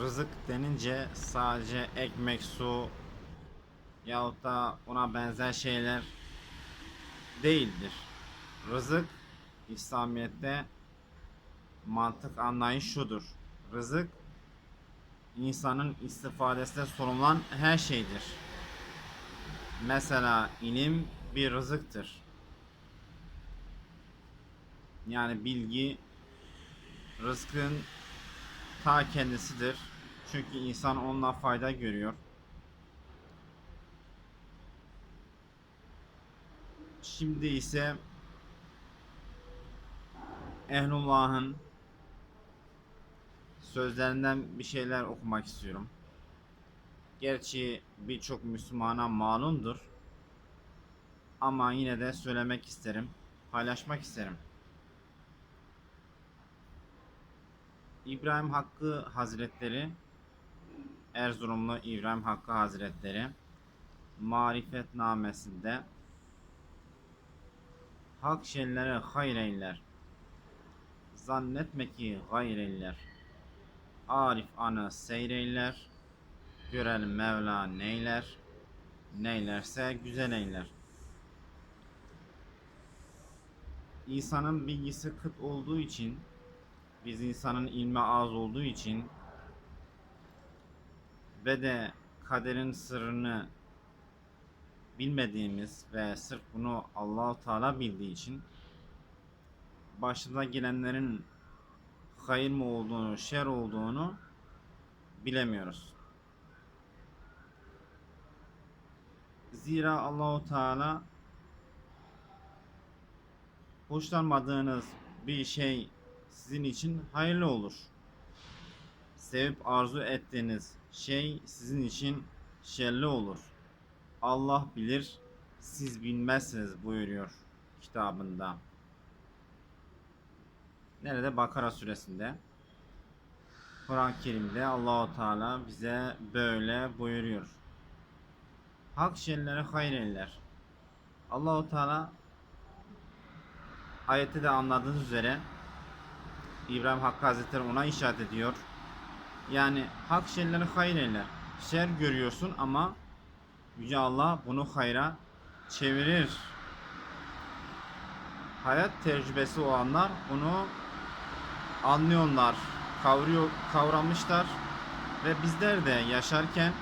rızık denince sadece ekmek, su yahut da ona benzer şeyler değildir. Rızık İslamiyet'te mantık anlayış şudur. Rızık insanın istifadesine sunulan her şeydir. Mesela ilim bir rızıktır. Yani bilgi rızkın ta kendisidir. Çünkü insan onunla fayda görüyor. Şimdi ise Ehlullah'ın sözlerinden bir şeyler okumak istiyorum. Gerçi birçok Müslümana malumdur. Ama yine de söylemek isterim, paylaşmak isterim. İbrahim Hakkı Hazretleri Erzurumlu İbrahim Hakkı Hazretleri Marifetnamesinde Hak şeylere hayır eyler. Zannetme ki gayr. Arif anı seyreyler. Görel Mevla neyler. Neylerse güzel eyler. İnsanın bilgisi kıt olduğu için biz insanın ilmi az olduğu için ve de kaderin sırrını bilmediğimiz ve sırf bunu Allahu Teala bildiği için başımıza gelenlerin hayır mı olduğunu, şer olduğunu bilemiyoruz. Zira Allahu Teala hoşlanmadığınız bir şey sizin için hayırlı olur. Sevip arzu ettiğiniz şey sizin için şerli olur. Allah bilir, siz bilmezsiniz buyuruyor kitabında. Nerede? Bakara suresinde. Kur'an-ı Kerim'de Allahu Teala bize böyle buyuruyor. Hak şeyleri hayır eyler. Allahu Teala ayette de anladığınız üzere İbrahim Hakkı Hazretleri ona işaret ediyor. Yani hak şeyleri hayır eyler. Şer görüyorsun ama Yüce Allah bunu hayra çevirir. Hayat tecrübesi olanlar bunu anlıyorlar, kavruyor, kavramışlar ve bizler de yaşarken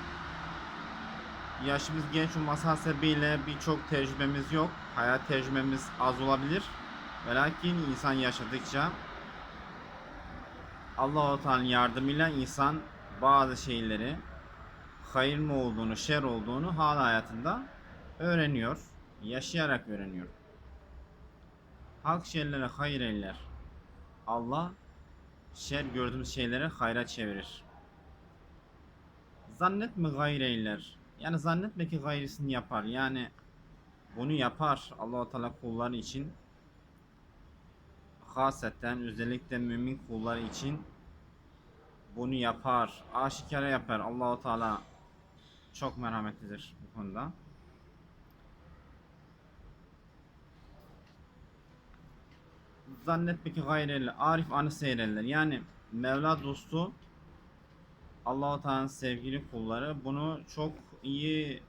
yaşımız genç olması hasebiyle birçok tecrübemiz yok. Hayat tecrübemiz az olabilir. Ve lakin insan yaşadıkça Allah-u Teala'nın yardımıyla insan bazı şeyleri hayır mı olduğunu, şer olduğunu hal hayatında öğreniyor. Yaşayarak öğreniyor. Hak şeylere hayır eyler. Allah şer gördüğümüz şeyleri hayra çevirir. Zannetme gayr eyler. Yani zannetme ki gayrısını yapar. Yani bunu yapar Allah-u Teala kulları için hasetten özellikle mümin kulları için bunu yapar. Aşikare yapar. Allahu Teala çok merhametlidir bu konuda. Zannetme ki gayreli arif anı seyreller. Yani Mevla dostu Allahu Teala'nın sevgili kulları bunu çok iyi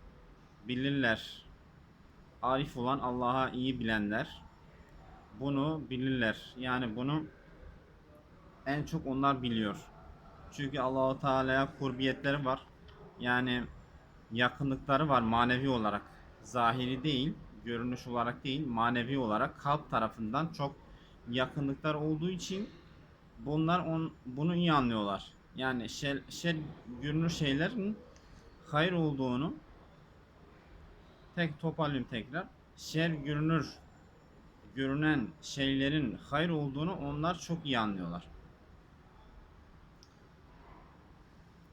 bilirler. Arif olan Allah'a iyi bilenler bunu bilirler. Yani bunu en çok onlar biliyor. Çünkü Allahu Teala'ya kurbiyetleri var. Yani yakınlıkları var manevi olarak. Zahiri değil, görünüş olarak değil, manevi olarak kalp tarafından çok yakınlıklar olduğu için bunlar on, bunu iyi anlıyorlar. Yani şer, şer görünür şeylerin hayır olduğunu tek toparlayayım tekrar. Şer görünür görünen şeylerin hayır olduğunu onlar çok iyi anlıyorlar.